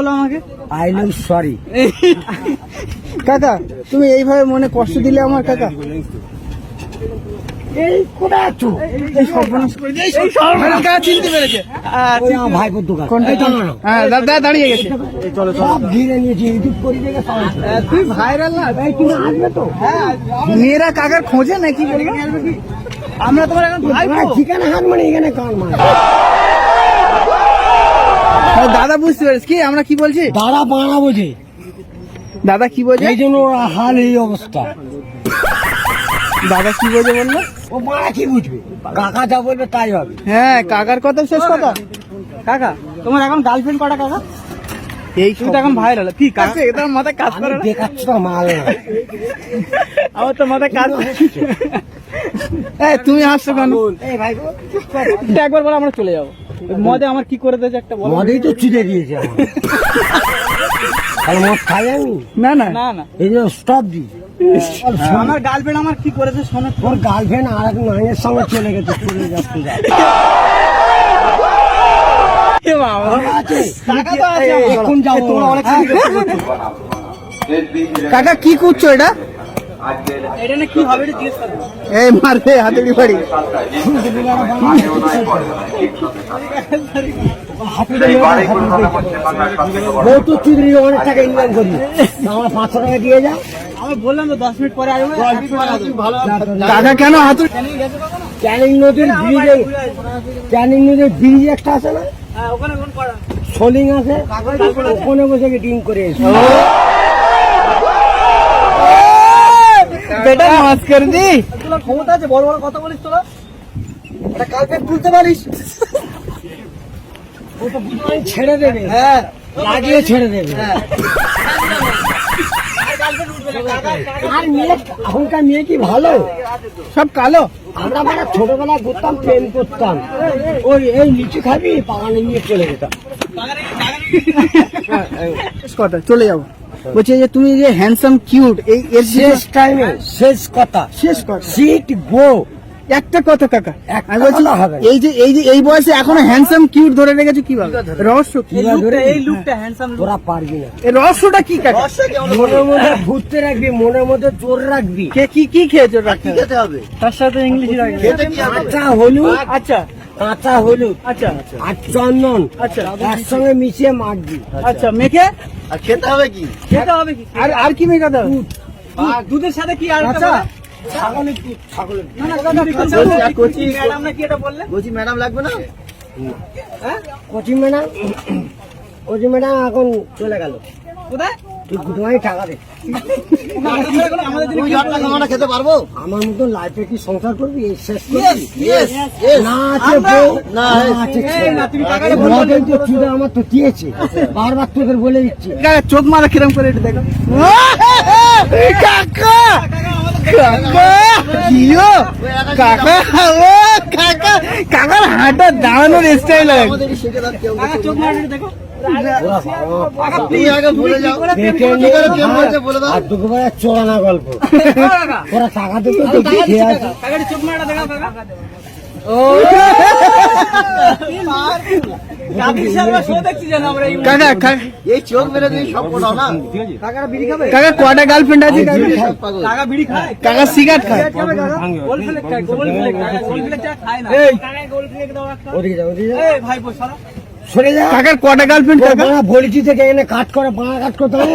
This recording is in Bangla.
বলো আমাকে? আই লাভ সরি কাকা তুমি এইভাবে মনে কষ্ট দিলে আমার কাকা? এই কোথায় আছো? এই সর্বনাশ করে এই সর্বনাশ। কাকা চিনতে পেরেছে। ওই আমার ভাইপোর দোকান কোনটা চলো হ্যাঁ দা- দা- দাঁড়িয়ে গেছে। সব ঘিরে নিয়েছি ইউটিউব করে দেখে সবাই তুই ভাইরাল না? এই তুমি আসবে তো? মেয়েরা কাকার খোঁজে নাকি আমরা তোমার এখন ভাই ঠিকানা হাত মানে এখানে কান মানে দাদা বুঝতে পেরেছি কি আমরা কি বলছি? দাঁড়া বাড়া বোঝে। দাদা কি বোঝে? এই জন্য ওর হাল এই অবস্থা। দাদা কি বোঝে বলল? ও মারা কি বুঝবে? কাকা যা বলবে তাই হবে। হ্যাঁ কাকার কথা শেষ কথা। কাকা তোমার এখন গার্লফ্রেন্ড কটা কাকা? এই তুমি তো এখন ভাইরাল কি কাকা? এটা মাথায় কাজ করে না? দেখাচ্ছি তো মাল। আমার তো মাথায় কাজ এই তুমি হাসছো কেন? এই ভাই একবার বলে আমরা চলে যাব। মদে আমার কি করে দিয়েছে একটা বলো। মদেই তো চুদে দিয়েছে আমার। তাহলে মদ খাই আমি? না না। না না। এই জন্য স্টপ দিই আমার গার্লফ্রেন্ড আমার কি করেছে শোনো তোর গার্লফ্রেন্ড আর এক নাইনের সঙ্গে চলে গেছে চলে যাচ্ছে। হ্যাঁ। কাকা কি করছ এটা? এই মারবে হাতুড়ি বাড়ি তো অনেক টাকা ইনকাম করি। আমার পাঁচশো টাকা দিয়ে যাও আমি বললাম তো দশ মিনিট পরে আসব কাকা কেন হাতুড়ি ক্যানিং নদীর ব্রিজে ক্যানিং নদীর ব্রিজ একটা আছে না? হ্যাঁ ওখানে সোলিং আছে। ওখানে বসে ডিম করে এসে। বেটা তোর ক্ষমতা আছে বড় বড় কথা বলিস তোরা এটা কালকে তুলতে পারিস ও তো ছেড়ে দেবে হ্যাঁ লাগিয়ে ছেড়ে দেবে আর মেয়ে এখনকার মেয়ে কি ভালো সব কালো আমরা মানে ছোটবেলায় ঘুরতাম প্রেম করতাম ওই এই লিচু খাবি বাগানে নিয়ে চলে যেতাম কথা চলে যাব বলছি যে তুমি যে হ্যান্ডসাম কিউট এই এর শেষ টাইমে শেষ কথা। শেষ কথা। সিট গো একটা কথা কাকা। আমি বলছি। এই যে এই যে এই বয়সে এখনও হ্যান্ডসাম কিউট ধরে রেখেছো কীভাবে? রহস্য কি? ধরে? এই লুকটা হ্যান্ডসাম তোরা পারবি না। এই রহস্যটা কি কাকা? মনের মধ্যে ঘুরতে রাখবি মনের মধ্যে জোর রাখবি। কে কি কি খেয়েছো রাখতে হবে? তার সাথে ইংলিশ রাখবে। আচ্ছা হলুদ। আচ্ছা। কাঁচা হলুদ। আচ্ছা আর চন্দন। আচ্ছা। একসঙ্গে মিশিয়ে মাখবি। আচ্ছা মেখে? আর খেতে হবে কি? খেতে হবে কি? আর আর কি মেখাতে হবে দুধের সাথে কি আর আচ্ছা। ছাগলের ছাগলের না না কচি ম্যাডাম না কি এটা বললে বলছি ম্যাডাম লাগবে না? কচি ম্যাডাম কচি ম্যাডাম এখন চলে গেল। কোথায়? খেতে পারব আমার মতো লাইফে কি সংসার করবি? শেষ. না আছে বউ। না, আছে আমার তো দিয়েছে। বারবার তোদের বলে দিচ্ছি। চোখ মারা কিরম করে এটা দেখো। কাকা! কাকা! কিও কাকা ও কাকা কাকার হাঁটা দাঁড়ানোর স্টাইল দুটো বেলা চোরানা গল্প ওরা টাকা তো দেখে আছে ও কাকা এই চোখ মেরে তুমি সব কোটাও না? কাকা কটা গার্লফ্রেন্ড আছে কাকা? সব পাগল। কাকা বিড়ি খায়? কাকা সিগারেট খায়। গোল ফ্লেক খায় গোল ফ্লেক কাকা গোল ফ্লেক চা খায় না। কাকা গোল ফ্লেক দাও একটা। ওদিকে যাও ওদিকে যাও। এই ভাই বসারা সরে। যা। কাকার কটা গার্লফ্রেন্ড কাকা? ভলিটি থেকে এনে কাট করে বাড়া কাট করতে হবে।